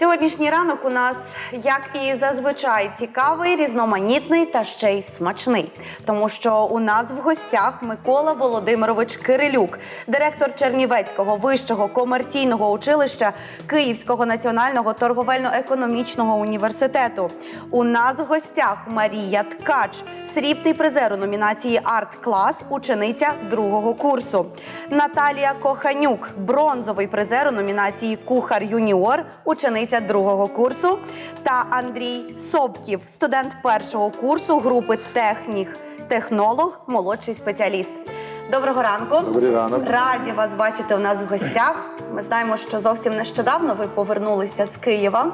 Сьогоднішній ранок у нас, як і зазвичай, цікавий, різноманітний та ще й смачний. Тому що у нас в гостях Микола Володимирович Кирилюк, директор Чернівецького вищого комерційного училища Київського національного торговельно-економічного університету. У нас в гостях Марія Ткач, срібний призер у номінації Арт Клас, учениця другого курсу. Наталія Коханюк, бронзовий призер у номінації Кухар Юніор, учениця другого курсу. Та Андрій Собків, студент першого курсу групи Технік, технолог, молодший спеціаліст. Доброго ранку. Добрий ранок. Раді вас бачити у нас в гостях. Ми знаємо, що зовсім нещодавно ви повернулися з Києва,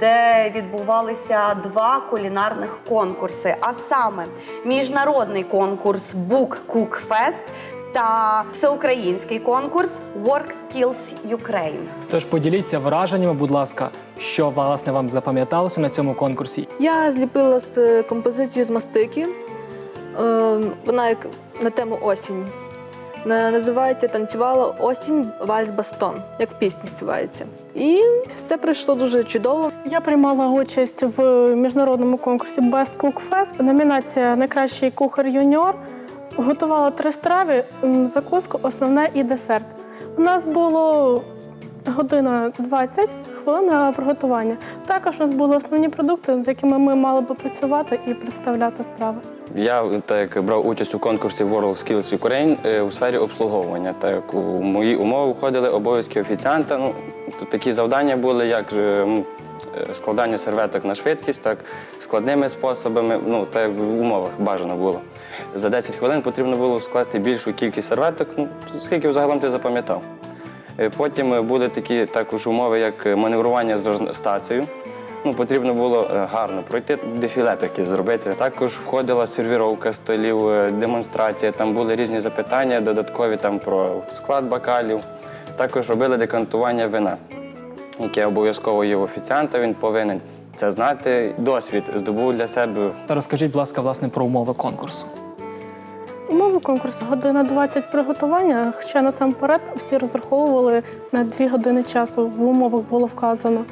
де відбувалися два кулінарних конкурси, а саме міжнародний конкурс Book Cook Fest та всеукраїнський конкурс Work Skills Ukraine. Тож поділіться враженнями, будь ласка, що власне вам запам'яталося на цьому конкурсі. Я зліпила з е, композицію з мастики. Е, Вона як на тему осінь. На- Називається Танцювала осінь вальс бастон, як в пісні співається. І все пройшло дуже чудово. Я приймала участь в міжнародному конкурсі Best Cook Fest. Номінація Найкращий кухар юніор. Готувала три страви: закуску, основне і десерт. У нас було година 20 хвилин на приготування. Також у нас були основні продукти, з якими ми мали би працювати і представляти страви. Я так брав участь у конкурсі World Skills Ukraine е, у сфері обслуговування. Так у мої умови входили обов'язки офіціанта. Ну такі завдання були, як е, складання серветок на швидкість, так складними способами. Ну так в умовах бажано було. За 10 хвилин потрібно було скласти більшу кількість серветок. Ну скільки взагалом ти запам'ятав. Е, Потім були такі також умови, як маневрування з стацією. Ну, потрібно було е, гарно пройти дефіле таке зробити. Також входила сервіровка столів, е, демонстрація. Там були різні запитання, додаткові там про склад бакалів. Також робили декантування вина, яке обов'язково є в офіціанта. Він повинен це знати. Досвід здобув для себе Та розкажіть, будь ласка, власне про умови конкурсу. Умови конкурсу година 20 приготування, хоча насамперед всі розраховували на 2 години часу, в умовах було вказано.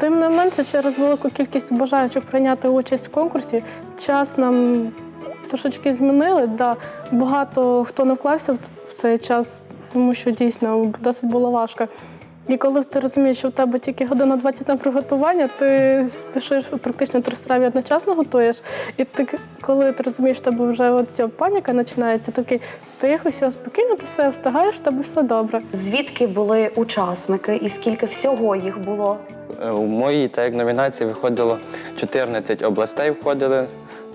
Тим не менше, через велику кількість бажаючих прийняти участь в конкурсі, час нам трошечки змінили. Да, багато хто не вклався в цей час, тому що дійсно досить було важко. І коли ти розумієш, що в тебе тільки година 20 на приготування, ти спішиш практично три страви одночасно готуєш. І ти, коли ти розумієш, що в тебе вже от ця паніка починається, такий тихо, все спокійно, ти все встигаєш, в тебе все добре. Звідки були учасники і скільки всього їх було? Е, У моїй так номінації виходило 14 областей входили.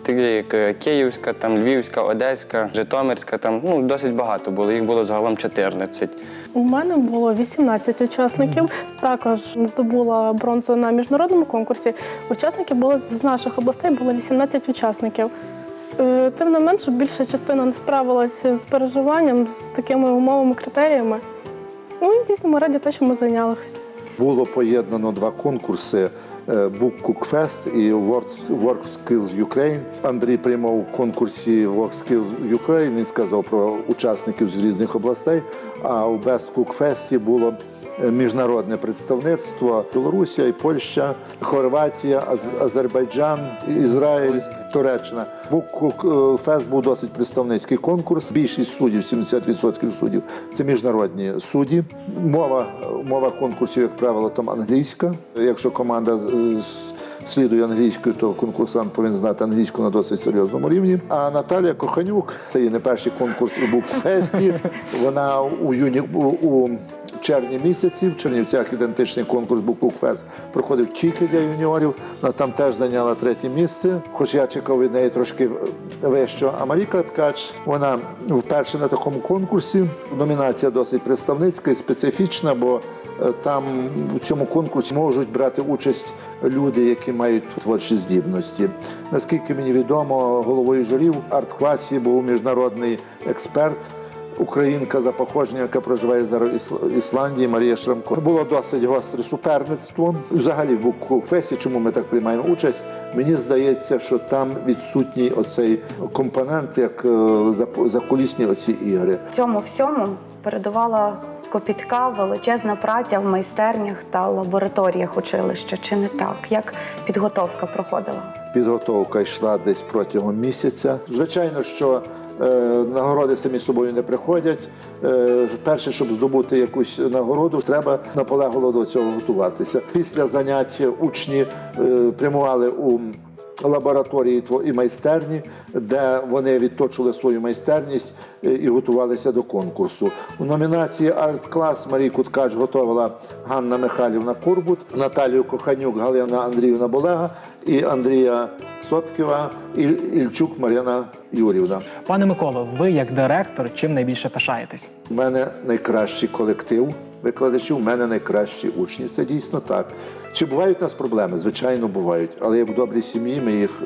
Такі як е, Київська, там Львівська, Одеська, Житомирська, там ну досить багато було. Їх було загалом 14. У мене було 18 учасників. Також здобула бронзу на міжнародному конкурсі. Учасники були з наших областей було 18 учасників. Е, Тим не менше, більша частина не справилася з переживанням, з такими умовами, критеріями. Ну і дійсно ми раді те, що ми зайнялися. Було поєднано два конкурси Cook і WorkSkills Work Skills Ukraine. Андрій приймав у конкурсі WorkSkills Ukraine. Він сказав про учасників з різних областей. А у Best Cook було міжнародне представництво Білорусія і Польща, Хорватія, Аз- Азербайджан, Ізраїль, Туреччина. ФЕС був досить представницький конкурс. Більшість суддів, 70% суддів, це міжнародні судді. Мова, мова конкурсів, як правило, там англійська. Якщо команда з- слідує англійською, то конкурсант повинен знати англійську на досить серйозному рівні. А Наталія Коханюк, це є не перший конкурс у Букфесті. Вона у юні у, червні місяці в Чернівцях ідентичний конкурс Букфест проходив тільки для юніорів. Вона там теж зайняла третє місце. Хоч я чекав від неї трошки вище. А Маріка Ткач, вона вперше на такому конкурсі. Номінація досить представницька і специфічна, бо там у цьому конкурсі можуть брати участь люди, які мають творчі здібності. Наскільки мені відомо, головою журі в арт-класі був міжнародний експерт. Українка за походженням, яка проживає зараз в Ісландії, Марія Шрамко. Було досить гостре суперництво. Взагалі в Букфесі, чому ми так приймаємо участь, мені здається, що там відсутній оцей компонент, як е, за- закулісні оці ігри. Цьому всьому передувала копітка, величезна праця в майстернях та лабораторіях училища. Чи не так? Як підготовка проходила? Підготовка йшла десь протягом місяця. Звичайно, що е, нагороди самі собою не приходять. Е, перше, щоб здобути якусь нагороду, треба наполегливо до цього готуватися. Після занять учні е, прямували у лабораторії і майстерні, де вони відточили свою майстерність е, і готувалися до конкурсу. У номінації арт-клас Марій Куткач готувала Ганна Михайлівна Курбут, Наталію Коханюк, Галина Андріївна Болега і Андрія Сопківа і Ільчук Мар'яна Юрівна. Пане Миколо, ви як директор, чим найбільше пишаєтесь? У мене найкращий колектив викладачів, у мене найкращі учні. Це дійсно так. Чи бувають у нас проблеми? Звичайно, бувають. Але як в добрій сім'ї ми їх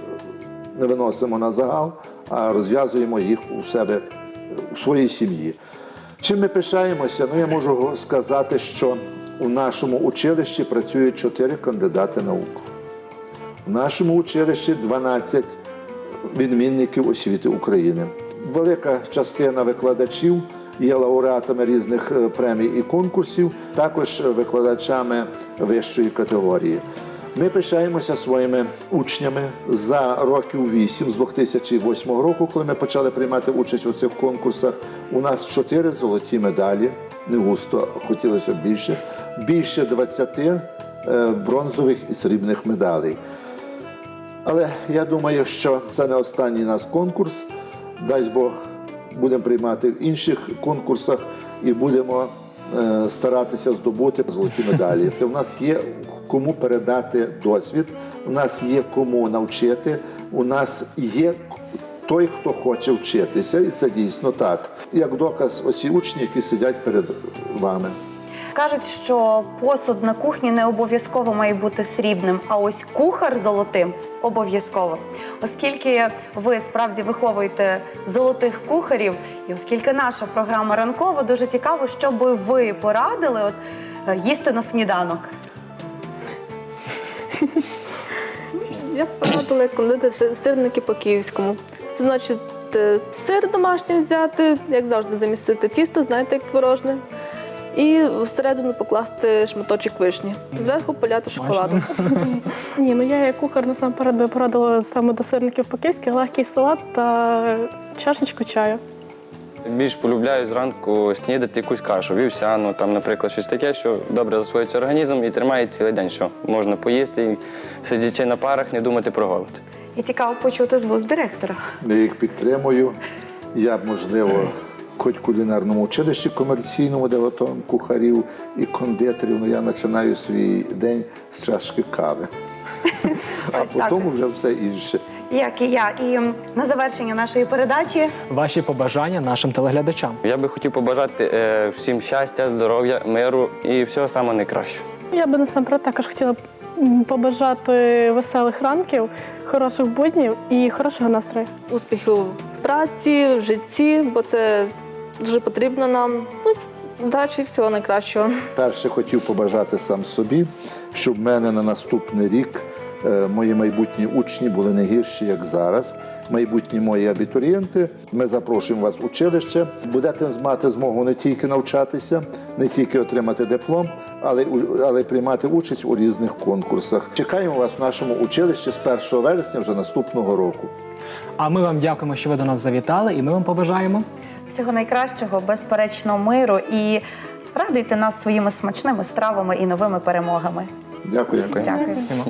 не виносимо на загал, а розв'язуємо їх у себе у своїй сім'ї. Чим ми пишаємося? Ну, я можу сказати, що у нашому училищі працюють чотири кандидати наук. У нашому училищі 12 відмінників освіти України. Велика частина викладачів є лауреатами різних е, премій і конкурсів, також викладачами вищої категорії. Ми пишаємося своїми учнями за років 8, з 2008 року, коли ми почали приймати участь у цих конкурсах. У нас чотири золоті медалі, не густо, хотілося б більше, більше 20 е, бронзових і срібних медалей. Але я думаю, що це не останній нас конкурс. Дасть Бог, будемо приймати в інших конкурсах і будемо е, старатися здобути золоті медалі. У нас є кому передати досвід, у нас є кому навчити, у нас є той, хто хоче вчитися, і це дійсно так. Як доказ, оці учні, які сидять перед вами. Кажуть, що посуд на кухні не обов'язково має бути срібним, а ось кухар золотим обов'язково. Оскільки ви справді виховуєте золотих кухарів, і оскільки наша програма ранкова, дуже цікаво, що би ви порадили от, е, їсти на сніданок. Я порадила як кондити сирники по київському. Це значить е, сир домашній взяти, як завжди, замісити тісто, знаєте, як творожне. І всередину покласти шматочок вишні. Зверху поляти шоколадом. Ні, ну я як кухар насамперед би порадила саме до сирників по-київськи легкий салат та чашечку чаю. Більш полюбляю зранку снідати якусь кашу, вівсяну, там, наприклад, щось таке, що добре засвоюється організм і тримає цілий день, що можна поїсти і сидячи на парах, не думати про голод. І цікаво почути з вуст директора. Я їх підтримую. Я б, можливо, хоч в кулінарному училищі комерційному, де готуємо кухарів і кондитерів, ну я починаю свій день з чашки кави. А потім вже все інше. Як і я. І на завершення нашої передачі Ваші побажання нашим телеглядачам. Я би хотів побажати е, всім щастя, здоров'я, миру і всього самого найкращого. Я би насамперед також хотіла побажати веселих ранків, хороших буднів і хорошого настрою. Успіхів в праці, в житті, бо це дуже потрібно нам. Ну, Удачі, всього найкращого. Перше хотів побажати сам собі, щоб в мене на наступний рік е, мої майбутні учні були не гірші, як зараз. Майбутні мої абітурієнти. Ми запрошуємо вас в училище. Будете мати змогу не тільки навчатися, не тільки отримати диплом, але, у- але приймати участь у різних конкурсах. Чекаємо вас в нашому училищі з 1 вересня вже наступного року. А ми вам дякуємо, що ви до нас завітали, і ми вам побажаємо. всього найкращого, безперечно, миру і радуйте нас своїми смачними стравами і новими перемогами. Дякую. Дякую. Дякуємо.